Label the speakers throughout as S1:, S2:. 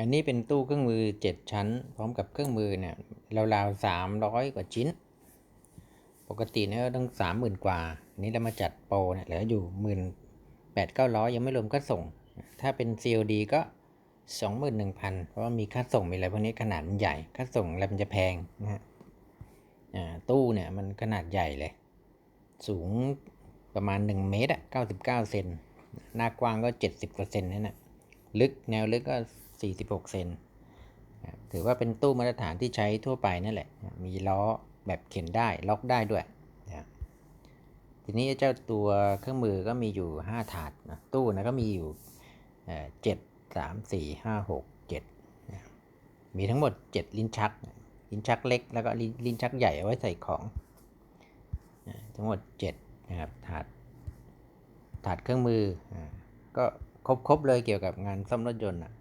S1: อันนี้เป็นตู้เครื่องมือ 7 ชั้น พร้อมกับเครื่องมือเนี่ยราวๆสามร้อยกว่าชิ้น ปกติเนี่ยต้องสามหมื่นกว่าอันนี้เรามาจัดโปรเนี่ยเหลืออยู่หมื่นแปดเก้าร้อยยังไม่รวมค่าส่ง ถ้าเป็น COD ก็สองหมื่นหนึ่งพันเพราะว่ามีค่าส่งมีอะไรพวกนี้ขนาดมันใหญ่ ค่าส่งอะไรมันจะแพงนะฮะอ่าตู้เนี่ยมันขนาดใหญ่เลย สูงประมาณ 1 เมตรอะ99 เซน หน้ากว้างก็ 70กว่าเซนนั่นแหละลึกแนวลึกก็ 46 เซนถือว่าเป็นตู้มาตรฐานที่ใช้ทั่วไปนั่นแหละ มีล้อแบบเข็นได้ล็อกได้ด้วยนะทีนี้เจ้าตัวเครื่องมือก็มีอยู่ 5 ถาดนะตู้นะก็มีอยู่เอ่อ7 3 4 5 6 7นะครับมีทั้งหมด 7 ลิ้นชัก ลิ้นชักเล็กแล้วก็ลิ้นชักใหญ่เอาไว้ใส่ของ ทั้งหมด7นะครับถาดถาดเครื่องมือก็ครบครบเลยเกี่ยวกับงานซ่อมรถยนต์อะ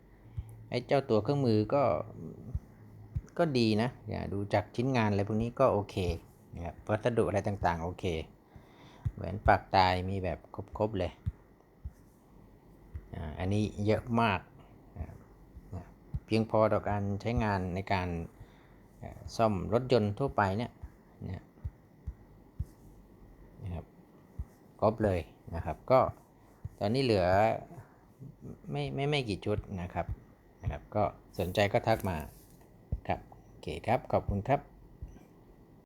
S1: ไอ้เจ้าตัวเครื่องมือก็ก็ดีนะอย่าดูจากชิ้นงานอะไรพวกนี้ก็โอเคนะครับวัสดุอะไรต่างๆ โอเค เหมือนปากตายมีแบบครบครบเลยอ่าอันนี้เยอะมากนะครับเพียงพอต่อการใช้งานในการซ่อมรถยนต์ทั่วไปเนี่ยนะครับครบเลยนะครับ ก็ตอนนี้เหลือไม่ไม่ไม่กี่ชุดนะครับ ก็สนใจก็ทักมาครับโอเคครับขอบคุณครับ